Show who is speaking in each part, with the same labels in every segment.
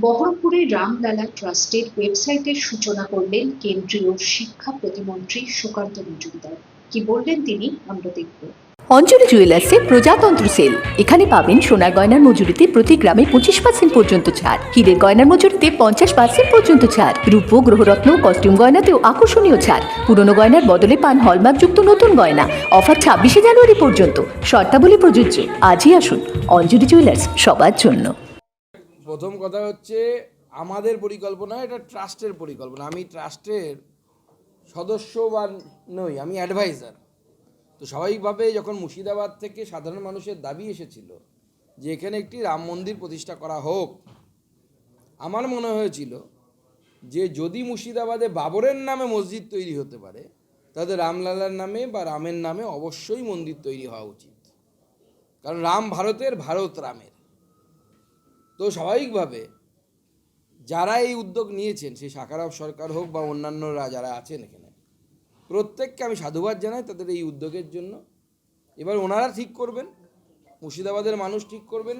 Speaker 1: বহরমপুরে রামলালা ট্রাস্টের ওয়েবসাইটের সূচনা করলেন কেন্দ্রীয় শিক্ষা প্রতিমন্ত্রী সুকান্ত মজুমদার। কি বললেন তিনি, আমরা দেখব।
Speaker 2: অঞ্জলি জুয়েলার্সে প্রজাতন্ত্র সেল। এখানে পাবেন সোনার গয়নার মজুরিতে প্রতি গ্রামে পঁচিশ পার্সেন্ট পর্যন্ত ছাড়। হীরের গয়নার মজুরিতে পঞ্চাশ পার্সেন্ট পর্যন্ত ছাড়। রূপ, গ্রহরত্ন কস্টিউম গয়নাতেও আকর্ষণীয় ছাড়। পুরনো গয়নার বদলে পান হলমার্কযুক্ত নতুন গয়না। অফার ছাব্বিশে জানুয়ারি পর্যন্ত। শর্তাবলী প্রযোজ্য। আজই আসুন। অঞ্জলি জুয়েলার্স, সবার জন্য।
Speaker 3: প্রথম কথা হচ্ছে আমাদের পরিকল্পনা, এটা ট্রাস্টের পরিকল্পনা। আমি ট্রাস্টের সদস্য বা নই, আমি অ্যাডভাইজার। তো স্বাভাবিকভাবে যখন মুর্শিদাবাদ থেকে সাধারণ মানুষের দাবি এসেছিল যে এখানে একটি রাম মন্দির প্রতিষ্ঠা করা হোক, আমার মনে হয়েছিল যে যদি মুর্শিদাবাদে বাবরের নামে মসজিদ তৈরি হতে পারে, তাহলে রামলালার নামে বা রামের নামে অবশ্যই মন্দির তৈরি হওয়া উচিত। কারণ রাম ভারতের, ভারত রামের। তো স্বাভাবিকভাবে যারা এই উদ্যোগ নিয়েছেন, সেই সাকারাব সরকার হোক বা অন্যান্যরা যারা আছেন এখানে, প্রত্যেককে আমি সাধুবাদ জানাই তাদের এই উদ্যোগের জন্য। এবার ওনারা ঠিক করবেন, মুর্শিদাবাদের মানুষ ঠিক করবেন,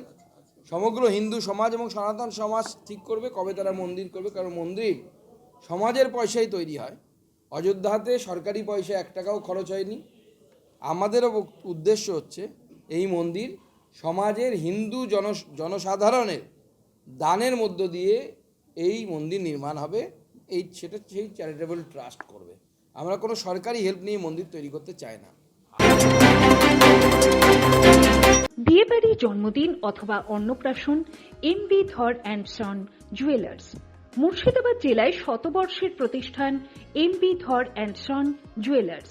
Speaker 3: সমগ্র হিন্দু সমাজ এবং সনাতন সমাজ ঠিক করবে, কবে তারা মন্দির করবে, কারণ মন্দির সমাজের পয়সায় তৈরি হয়। অযোধ্যাতে সরকারি পয়সা এক টাকাও খরচ হয়নি। আমাদেরও উদ্দেশ্য হচ্ছে এই মন্দির সমাজের হিন্দু জন, জনসাধারণের দানের মধ্য দিয়ে এই মন্দির নির্মাণ হবে। এই সেটা সেই চ্যারিটেবল ট্রাস্ট করবে। আমরা কোনো সরকারি হেল্প নিয়ে মন্দির তৈরি করতে চাই না।
Speaker 4: বিয়েবাড়ি জন্মদিন অথবা Annaprashan M B Dhar and son jewellers Murshidabad জেলায় শতবর্ষের প্রতিষ্ঠান M B Dhar and son jewellers